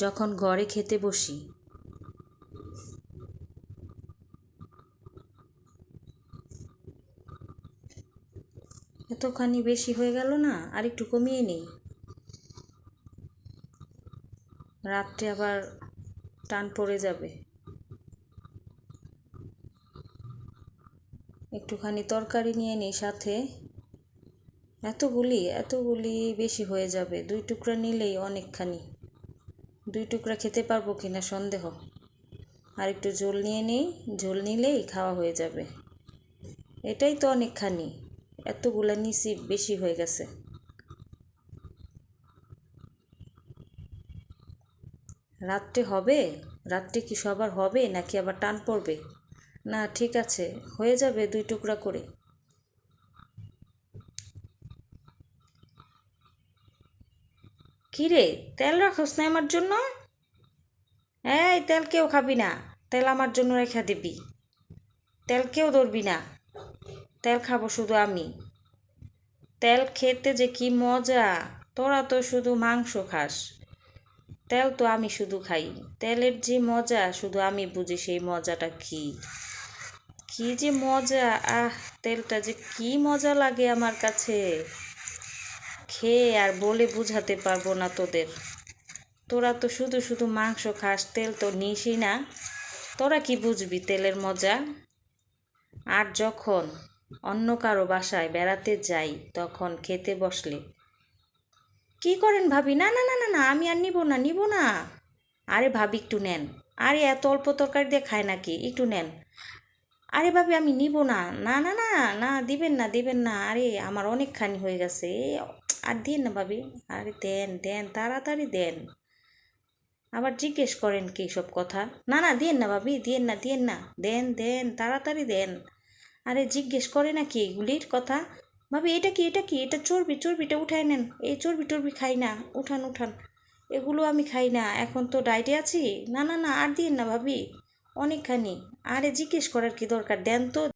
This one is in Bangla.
যখন ঘরে খেতে বসি। এতখানি বেশি হয়ে গেল না, আর একটু কমিয়ে নিই। রাত্রে আবার টান পড়ে যাবে। একটুখানি তরকারি নিয়ে নিই সাথে। এতগুলি এতগুলি বেশি হয়ে যাবে। দুই টুকরা নিলেই অনেকখানি। দুই টুকরা খেতে পারব কি না সন্দেহ। আর একটু ঝোল নিয়ে নিই, ঝোল নিলেই খাওয়া হয়ে যাবে। এটাই তো অনেকখানি এতগুলা নিছি বেশি হয়ে গেছে। রাত্রে হবে? রাত্রে কি সবার হবে নাকি আবার টান পড়বে? না, ঠিক আছে, হয়ে যাবে দুই টুকরা করে। কিরে, তেল রাখোস না আমার জন্য? এই, তেল কেউ খাবি না। তেল আমার জন্য রেখা দিবি। তেল কেউ ধরবি না। তেল খাব শুধু আমি। তেল খেতে যে কি মজা। তোরা তো শুধু মাংস খাস। তেল তো আমি শুধু খাই। তেলের যে মজা, শুধু আমি বুঝি সেই মজাটা কি? কি যে মজা, আহ, তেলটা যে কি মজা লাগে আমার কাছে। খেয়ে আর বলে বুঝাতে পারব না তোদের। তোরা তো শুধু শুধু মাংস খাস, তেল তো নিসই না। তোরা কি বুঝবি তেলের মজা? আর যখন অন্য কারও বাসায় বেড়াতে যাই, তখন খেতে বসলে। কি করেন ভাবি? না না না না না, আমি আর নিব না নিব না। আরে ভাবি, একটু নেন। আরে এত অল্প তরকারি দিয়ে খায় নাকি? একটু নেন। আরে ভাবি, আমি নিব না। না না না না, দিবেন না দিবেন না। আরে আমার অনেকখানি হয়ে গেছে। আর দিন না ভাবি। আরে দেন দেন, তাড়াতাড়ি দেন। আবার জিজ্ঞেস করেন কি সব কথা? না না দিন না ভাবি দিন না দিন না। দেন দেন, তাড়াতাড়ি দেন। আরে জিজ্ঞেস করে না কি এগুলির কথা? ভাবি, এটা কি এটা কি? এটা চর্বি, চর্বিটা উঠায় নেন। এই চর্বি টর্বি খাই না। উঠান উঠান। এগুলো আমি খাই না। এখন তো ডায়েটে আছি। না না না, আর দিন না ভাবি। অনেকখানি। আরে জিজ্ঞেস করার কি দরকার? দেন তো।